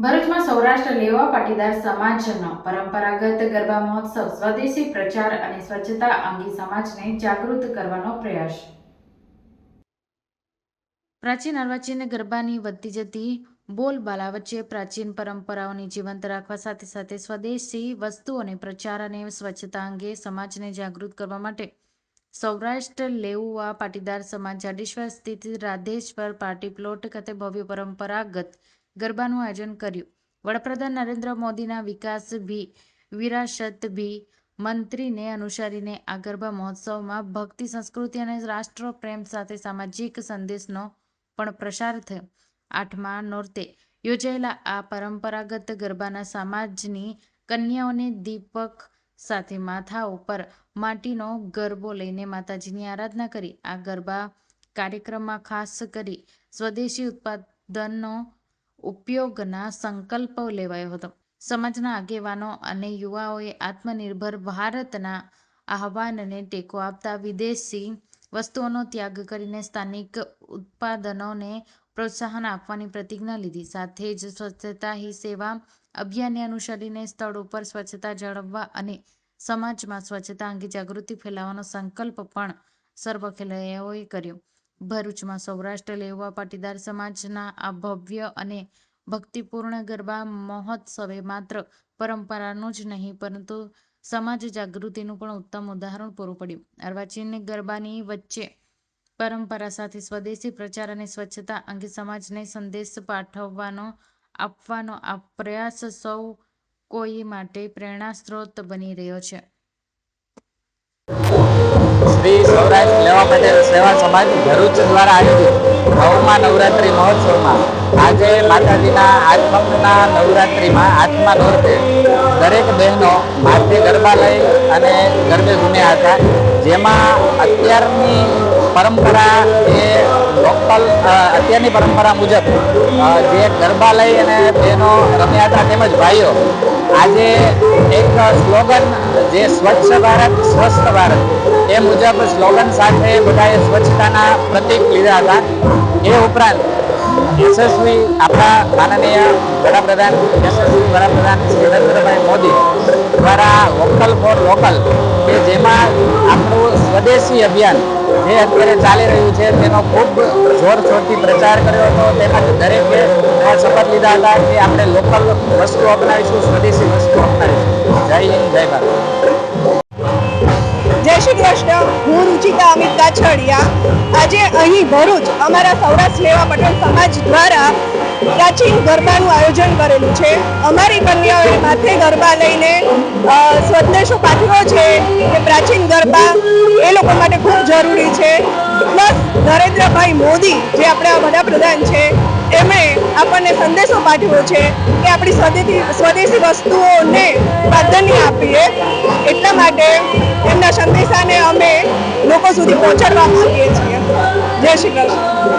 ભરૂચમાં સૌરાષ્ટ્ર લેવા પાટીદાર સમાજનો પરંપરાગત ગરબા મહોત્સવ, સ્વદેશી પ્રચાર અને સ્વચ્છતા અંગે સમાજને જાગૃત કરવાનો પ્રયાસ. પ્રાચીન અર્વાચીન ગરબાની વધતી જતી બોલબાલા વચ્ચે પ્રાચીન પરંપરાઓને જીવંત રાખવા સાથે સાથે સ્વદેશી વસ્તુઓને પ્રચાર અને સ્વચ્છતા અંગે સમાજને જાગૃત કરવા માટે સૌરાષ્ટ્ર લેઉવા પાટીદાર સમાજ જાડેશ્વર સ્થિત રાધેશ્વર પાર્ટી પ્લોટ ખાતે ભવ્ય પરંપરાગત ગરબાનું આયોજન કર્યું. વડાપ્રધાન નરેન્દ્ર મોદીના વિકાસ ભી, વિરાસત ભી, મંત્રીને અનુસરીને આ ગરબા મહોત્સવમાં ભક્તિ, સંસ્કૃતિ અને રાષ્ટ્ર પ્રેમ સાથે સામાજિક સંદેશનો પણ પ્રસાર થયો. આઠમા નોરતે યોજાયેલા આ પરંપરાગત ગરબાના સમાજની કન્યાઓને દીપક સાથે માથા ઉપર માટીનો ગરબો લઈને માતાજીની આરાધના કરી. આ ગરબા કાર્યક્રમમાં ખાસ કરી સ્વદેશી ઉત્પાદનનો ઉપયોગના સંકલ્પ લેવાયો હતો. સમાજના આગેવાનો અને યુવાઓએ આત્મનિર્ભર ભારતના આહવાનને ટેકો આપતા વિદેશી વસ્તુઓનો ત્યાગ કરીને સ્થાનિક ઉત્પાદનોને પ્રોત્સાહન આપવાની પ્રતિજ્ઞા લીધી. સાથે જ સ્વચ્છતા હી સેવા અભિયાનને અનુસરીને સ્થળ ઉપર સ્વચ્છતા જાળવવા અને સમાજમાં સ્વચ્છતા અંગે જાગૃતિ ફેલાવવાનો સંકલ્પ પણ સર્વ ખેલૈયાઓએ કર્યો. ભરૂચમાં સૌરાષ્ટ્ર લેવા પાટીદાર સમાજના આ ભવ્ય અને ભક્તિપૂર્ણ ગરબા મહોત્સવે માત્ર પરંપરાનું જ નહીં, પરંતુ સમાજ જાગૃતિનું પણ ઉત્તમ ઉદાહરણ પૂરું પડ્યું. અર્વાચીન ગરબાની વચ્ચે પરંપરા સાથે સ્વદેશી પ્રચાર અને સ્વચ્છતા અંગે સમાજને સંદેશ પાઠવવાનો, આપવાનો આ પ્રયાસ સૌ કોઈ માટે પ્રેરણા સ્ત્રોત બની રહ્યો છે. શ્રી સૌરાષ્ટ્ર લેવા પટેલ સેવા સમાજ ભરૂચ દ્વારા આયોજિત નવમા નવરાત્રિ મહોત્સવમાં આજે માતાજીના આઠમના નવરાત્રિમાં આત્મા નોરતે દરેક બહેનો માથે ગરબા લઈ અને ગરબે ઘૂમ્યા હતા. જેમાં અત્યારની પરંપરા એ લોકલ અત્યારની પરંપરા મુજબ જે ગરબા લઈ અને બહેનો રમ્યા હતા તેમજ ભાઈઓ આજે એક સ્લોગન, જે સ્વચ્છ ભારત, સ્વસ્થ ભારત મુજબ સ્લોગન સાથે બધાએ સ્વચ્છતાના પ્રતિક લીધા હતા. એ ઉપરાંત યશસ્વી આપણા માનનીય વડાપ્રધાન, યશસ્વી વડાપ્રધાન શ્રી નરેન્દ્રભાઈ મોદી દ્વારા વોકલ ફોર લોકલ કે જેમાં આપણું સ્વદેશી અભિયાન જે અત્યારે ચાલી રહ્યું છે, તેનો ખૂબ જોરશોરથી પ્રચાર કર્યો હતો. તેમજ દરેકે શપથ લીધા હતા કે આપણે લોકલ વસ્તુ અપનાવીશું, સ્વદેશી વસ્તુ અપનાવીશું. હું રુચિતા અમિત કાછડિયા. આજે અહીં ભરૂચ અમારા સૌરાષ્ટ્ર લેવા પટેલ સમાજ દ્વારા પ્રાચીન ગરબાનું આયોજન કરેલું છે. અમારી કન્યાઓએ માથે ગરબા લઈને અ, સ્વદેશો પાઠવ્યો છે કે પ્રાચીન ગરબા એ લોકો માટે ખૂબ જરૂરી છે. પ્લસ નરેન્દ્રભાઈ મોદી જે આપણા વડાપ્રધાન છે, એમણે આપણને સંદેશો પાઠવ્યો છે કે આપણી સ્વદેશી સ્વદેશી વસ્તુઓને પ્રાધાન્ય આપીએ. એટલા માટે એમના સંદેશાને અમે લોકો સુધી પહોંચાડવા માંગીએ છીએ. જય શ્રી કૃષ્ણ.